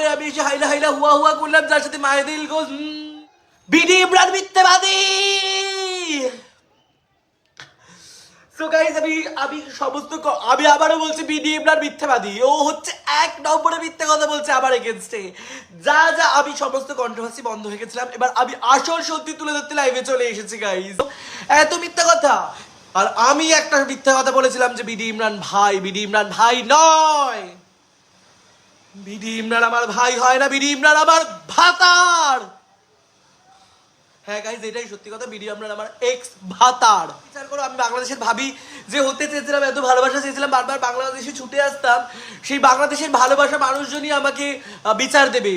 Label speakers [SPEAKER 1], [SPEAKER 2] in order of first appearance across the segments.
[SPEAKER 1] উপরে আমি এসে হাইলা হাইলা হুয়া হুয়া করলাম, যার সাথে মায়ের দিল গোস। বিডি ইমরান মিথ্যেবাদী। আমি আমি সমস্ত আমি আবারও বলছি বিডি ইমরান মিথ্যাবাদী। ও হচ্ছে এক নম্বরে কথা বলছে এগেনস্টে যা যা, আমি সমস্ত কন্ট্রোভার্সি বন্ধ হয়ে গেছিলাম। এবার আমি আসল সত্যি তুলে ধরতে লাইভে চলে এসেছি গাইজ এত মিথ্যা কথা। আর আমি একটা মিথ্যা কথা বলেছিলাম যে বিডি ইমরান ভাই, বিডি ইমরান ভাই নয়। বিডি ইমরান আমার ভাই হয় না বিডি ইমরান আমার ভাতার। হ্যাঁ গাইজ এটাই সত্যি কথা বিডি ইমরান আমার এক্স ভাতার। বিচার করো, আমি বাংলাদেশের ভাবি, যে হতে চেয়েছিলাম, এত ভালোবাসা চেয়েছিলাম, বারবার বাংলাদেশে ছুটে আসতাম, সেই বাংলাদেশের ভালোবাসা মানুষজনই আমাকে বিচার দেবে।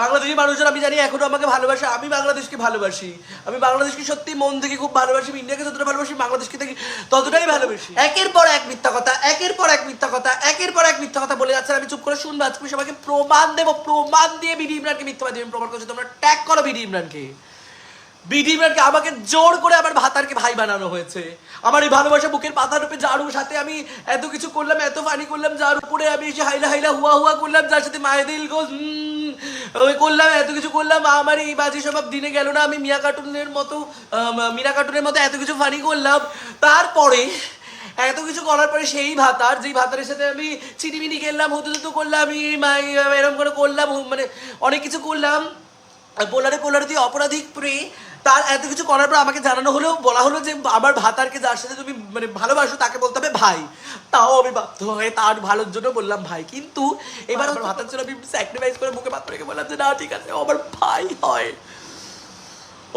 [SPEAKER 1] বাংলাদেশি মানুষজন, আমি জানি এখনও আমাকে ভালোবাসে, আমি বাংলাদেশকে ভালোবাসি। আমি বাংলাদেশকে সত্যি মন থেকে খুব ভালোবাসি, আমি ইন্ডিয়াকে যতটা ভালোবাসি, বাংলাদেশকে থেকে ততটাই ভালোবাসি। একের পর এক মিথ্যা কথা, একের পর এক মিথ্যা কথা, একের পর এক মিথ্যা কথা বলে যাচ্ছে আমি চুপ করে শুনব, আজকে সবাইকে প্রমাণ দেবো, প্রমাণ দিয়ে বিডি ইমরানকে মিথ্যা দেবেন প্রমাণ করছি, তোমরা ট্যাগ করো বিডি ইমরানকে। বিডি ইমরানকে আমাকে জোর করে আমার ভাতারকে ভাই বানানো হয়েছে। আমার এই ভালোবাসা বুকের পাতার উপরে জারুর সাথে আমি এত কিছু করলাম, এত ফানি করলাম, যার উপরে আমি এসে হাইলা হাইলা হুয়া হুয়া করলাম, যার সাথে মায়ের দিল গোস ওই করলাম, এত কিছু করলাম, আমার এই বাজি সব দিনে গেল না, আমি মিয়া কার্টুনের মতো মিনা কার্টুনের মতো এত কিছু ফানি করলাম। তারপরে এত কিছু করার পরে সেই ভাতার, যেই ভাতারের সাথে আমি চিনিমিনি খেললাম হতো হতো করলাম আমি এরম করে করলাম মানে অনেক কিছু করলাম। পোলারে পোলারে দিয়ে অপরাধিক প্রে তার এত কিছু করার পর আমাকে জানানো হলো বলা হলো যে, আমার ভাতারকে যার সাথে তুমি মানে ভালোবাসো, তাকে বলতে হবে ভাই। তাও আমি বাধ্য হয়ে তার ভালোর জন্য বললাম, ভাই, কিন্তু এবার আমার ভাতার জন্য আমি স্যাক্রিফাইস করে মুখে পাত্র রেখে বললাম যে, না, ঠিক আছে আমার ভাই হয়।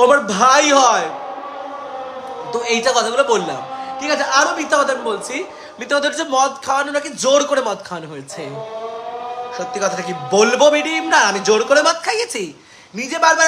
[SPEAKER 1] আমার ভাই হয়। তো এইটা কথাগুলো বললাম। ঠিক আছে, আরও মিথ্যা কথা আমি বলছি। মিথ্যা কথা হচ্ছে মদ খাওয়ানো, নাকি জোর করে মদ খাওয়ানো হয়েছে? সত্যি কথাটা কি বলব মিডিম না আমি জোর করে মদ খাইয়েছি। নিজে বারবার